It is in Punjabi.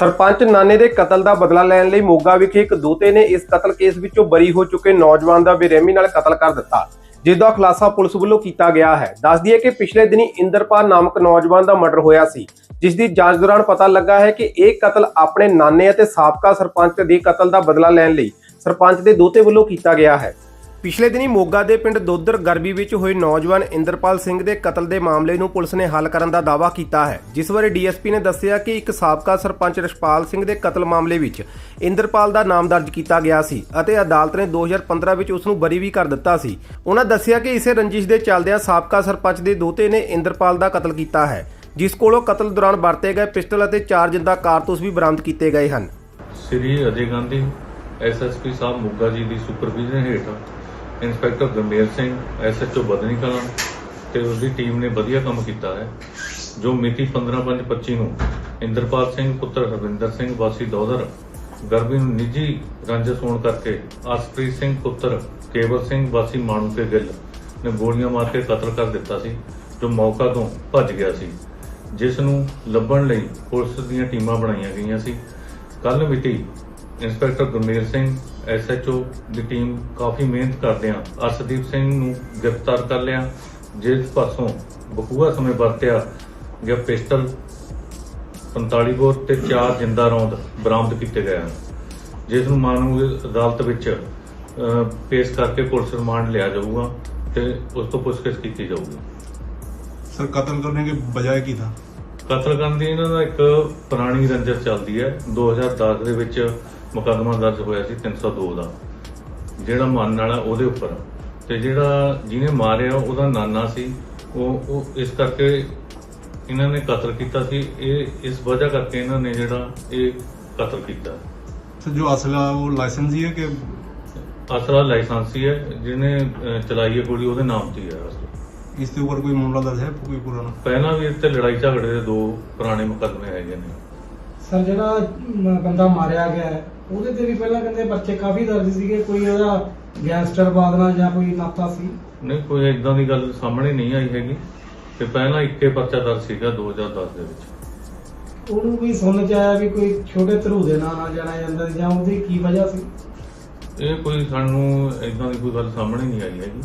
ਸਰਪੰਚ ਨਾਨੇ ਦੇ ਕਤਲ ਦਾ ਬਦਲਾ ਲੈਣ ਲਈ ਮੋਗਾ ਵਿਖੇ ਇੱਕ ਦੋਤੇ ਨੇ ਇਸ ਕਤਲ ਕੇਸ ਵਿੱਚੋਂ ਬਰੀ ਹੋ ਚੁੱਕੇ ਨੌਜਵਾਨ ਦਾ ਬੇਰਹਿਮੀ ਨਾਲ ਕਤਲ ਕਰ ਦਿੱਤਾ ਜਿਸ ਦਾ ਖੁਲਾਸਾ ਪੁਲਿਸ ਵੱਲੋਂ ਕੀਤਾ ਗਿਆ ਹੈ। ਦੱਸ ਦਈਏ ਕਿ ਪਿਛਲੇ ਦਿਨੀ ਇੰਦਰਪਾਲ ਨਾਮਕ ਨੌਜਵਾਨ ਦਾ ਮਰਡਰ ਹੋਇਆ ਸੀ ਜਿਸ ਦੀ ਜਾਂਚ ਦੌਰਾਨ ਪਤਾ ਲੱਗਾ ਹੈ ਕਿ ਇਹ ਕਤਲ ਆਪਣੇ ਨਾਨੇ ਅਤੇ ਸਾਬਕਾ ਸਰਪੰਚ ਦੇ ਕਤਲ ਦਾ ਬਦਲਾ ਲੈਣ ਲਈ ਸਰਪੰਚ ਦੇ ਦੋਤੇ ਵੱਲੋਂ ਕੀਤਾ ਗਿਆ ਹੈ। ਪਿਛਲੇ ਦਿਨੀ ਮੋਗਾ ਦੇ ਪਿੰਡ ਦੋਦਰ ਗਰਬੀ ਵਿੱਚ ਹੋਏ ਨੌਜਵਾਨ ਇੰਦਰਪਾਲ ਸਿੰਘ ਦੇ ਕਤਲ ਦੇ ਮਾਮਲੇ ਨੂੰ ਪੁਲਿਸ ਨੇ ਹੱਲ ਕਰਨ ਦਾ ਦਾਅਵਾ ਕੀਤਾ ਹੈ, ਜਿਸ ਬਾਰੇ ਡੀਐਸਪੀ ਨੇ ਦੱਸਿਆ ਕਿ ਇੱਕ ਸਾਬਕਾ ਸਰਪੰਚ ਰਸ਼ਪਾਲ ਸਿੰਘ ਦੇ ਕਤਲ ਮਾਮਲੇ ਵਿੱਚ ਇੰਦਰਪਾਲ ਦਾ ਨਾਮ ਦਰਜ ਕੀਤਾ ਗਿਆ ਸੀ ਅਤੇ ਅਦਾਲਤ ਨੇ 2015 ਵਿੱਚ ਉਸ ਨੂੰ ਬਰੀ ਵੀ ਕਰ ਦਿੱਤਾ ਸੀ। ਉਹਨਾਂ ਦੱਸਿਆ ਕਿ ਇਸੇ ਰੰਜਿਸ਼ ਦੇ ਚੱਲਦਿਆਂ ਸਾਬਕਾ ਸਰਪੰਚ ਦੇ ਦੋਤੇ ਨੇ ਇੰਦਰਪਾਲ ਦਾ ਕਤਲ ਕੀਤਾ ਹੈ, ਜਿਸ ਕੋਲੋਂ ਕਤਲ ਦੌਰਾਨ ਵਰਤੇ ਗਏ ਪਿਸਟਲ ਅਤੇ ਚਾਰ ਜਿੰਦਾ ਕਾਰਤੂਸ ਵੀ ਬਰਾਮਦ ਕੀਤੇ ਗਏ ਹਨ। ਸ੍ਰੀ ਅਜੇ ਗਾਂਧੀ, ਐਸਐਸਪੀ ਸਾਹਿਬ ਮੋਗਾ ਜੀ ਦੀ ਸੁਪਰਵਿਜ਼ਨ ਹੇਠ ਇੰਸਪੈਕਟਰ ਗੰਭੀਰ ਸਿੰਘ ਐਸਐਚਓ ਬਦਨੀ ਕਲਾਂ ਤੇ ਉਸ ਦੀ ਟੀਮ ਨੇ ਵਧੀਆ ਕੰਮ ਕੀਤਾ ਹੈ, ਜੋ ਮਿਤੀ 15/5/25 ਨੂੰ ਇੰਦਰਪਾਲ ਸਿੰਘ, ਪੁੱਤਰ ਹਰਵਿੰਦਰ ਸਿੰਘ, ਵਾਸੀ ਦੌਦਰ ਗਰਭੀ ਨੂੰ ਨਿੱਜੀ ਰੰਜਸ ਹੋਣ ਕਰਕੇ ਅਸਪ੍ਰੀਤ ਸਿੰਘ, ਪੁੱਤਰ ਕੇਵਲ ਸਿੰਘ, ਵਾਸੀ ਮਾਣੂ ਕੇ ਗਿੱਲ ਨੇ ਗੋਲੀਆਂ ਮਾਰ ਕੇ ਕਤਲ ਕਰ ਦਿੱਤਾ ਸੀ, ਜੋ ਮੌਕਾ ਤੋਂ ਭੱਜ ਗਿਆ ਸੀ। ਜਿਸ ਨੂੰ ਲੱਭਣ ਲਈ ਪੁਲਿਸ ਦੀਆਂ ਟੀਮਾਂ ਬਣਾਈਆਂ ਗਈਆਂ ਸੀ। ਕੱਲ ਮਿਤੀ ਇੰਸਪੈਕਟਰ ਗੁਰਮੇਲ ਸਿੰਘ ਐਸਐਚਓ ਦੀ ਟੀਮ ਕਾਫੀ ਮਿਹਨਤ ਕਰਦੇ ਆ। ਅਰਸ਼ਦੀਪ ਸਿੰਘ ਨੂੰ ਗ੍ਰਿਫਤਾਰ ਕਰ ਲਿਆ। ਜਿਸ ਪਾਸੋਂ ਬਖੂਆ ਸਮੇਂ ਵਰਤਿਆ ਗਿਆ ਪਿਸਟਲ। 45 ਬੋਰ ਤੇ ਚਾਰ ਜਿੰਦਾ ਰੌਂਦ ਬਰਾਮਦ ਕੀਤੇ ਗਏ ਹਨ। ਜਿਸ ਨੂੰ ਮਾਨਵ ਅਦਾਲਤ ਵਿੱਚ ਪੇਸ਼ ਕਰਕੇ ਪੁਲਿਸ ਰਿਮਾਂਡ ਲਿਆ ਜਾਊਗਾ ਤੇ ਉਸ ਤੋਂ ਪੁੱਛਗਿੱਛ ਕੀਤੀ ਜਾਊਗੀ। ਸਰ ਕਤਲ ਕਰਨ ਦੇ ਬਜਾਏ ਕੀ ਥਾ? ਕਤਲ ਕਰਨ ਦੀ ਇਹਨਾਂ ਦਾ ਇੱਕ ਪੁਰਾਣੀ ਰੰਜਰ ਚੱਲਦੀ ਹੈ। 2010 ਦੇ ਵਿੱਚ ਮੁਕੱਦਮਾ ਦਰਜ ਹੋਇਆ ਸੀ 302 ਦਾ ਜਿਹੜਾ ਮਾਰਨ ਵਾਲਾ ਉਹਦੇ ਉੱਪਰ। ਤੇ ਜਿਹੜਾ ਜਿਹਨੇ ਮਾਰਿਆ ਉਹਦਾ ਨਾਨਾ ਸੀ ਉਹ ਉਹ ਇਸ ਕਰਕੇ ਇਹਨਾਂ ਨੇ ਕਤਲ ਕੀਤਾ ਸੀ। ਇਹ ਇਸ ਵਜ੍ਹਾ ਕਰਕੇ ਇਹਨਾਂ ਨੇ ਜਿਹੜਾ ਇਹ ਕਤਲ ਕੀਤਾ। ਸੋ ਜੋ ਅਸਲਾ ਉਹ ਲਾਇਸੈਂਸ ਹੀ ਹੈ ਕਿ ਅਸਲਾ ਲਾਇਸੈਂਸ ਹੀ ਹੈ ਜਿਹਨੇ ਚਲਾਈ ਹੈ ਗੋਲੀ ਉਹਦੇ ਨਾਮ ਤੇ ਹੈ ਇਸ ਦੇ ਉੱਪਰ ਕੋਈ ਮਾਮਲਾ ਦਰਜ ਹੈ ਕੋਈ ਪੁਰਾਣਾ? ਪਹਿਲਾਂ ਵੀ ਇੱਥੇ ਲੜਾਈ ਝਗੜੇ ਦੇ ਦੋ ਪੁਰਾਣੇ ਮੁਕੱਦਮੇ ਹੈਗੇ ਨੇ। ਸਰ ਜਿਹੜਾ ਮ, ਬੰਦਾ ਮਾਰਿਆ ਗਿਆ ਹੈ, ਉਹਦੇ ਤੇ ਵੀ ਪਹਿਲਾਂ ਕਹਿੰਦੇ ਪਰਚੇ ਕਾਫੀ ਦਰਜ ਸੀਗੇ ਕੋਈ ਉਹਦਾ ਗੈਂਗਸਟਰ ਬਾਦਨਾ ਜਾਂ ਕੋਈ ਨਾਤਾ ਸੀ? ਨਹੀਂ ਕੋਈ ਇਦਾਂ ਦੀ ਗੱਲ ਸਾਹਮਣੇ ਨਹੀਂ ਆਈ ਹੈਗੀ। ਤੇ ਪਹਿਲਾਂ ਇੱਕੇ ਪਰਚਾ ਦਰਜ ਸੀਗਾ 2010 ਦੇ ਵਿੱਚ। ਉਹਨੂੰ ਵੀ ਸੁਣਨ ਚ ਆਇਆ ਵੀ ਕੋਈ ਛੋਟੇ ਧਰੂ ਦੇ ਨਾਂ ਨਾਲ ਜਾਣਿਆ ਜਾਂਦਾ ਸੀ ਜਾਂ ਉਹਦੀ ਕੀ ਵਜ੍ਹਾ ਸੀ? ਇਹ ਕੋਈ ਸਾਨੂੰ ਇਦਾਂ ਦੀ ਕੋਈ ਗੱਲ ਸਾਹਮਣੇ ਨਹੀਂ ਆਈ ਹੈਗੀ।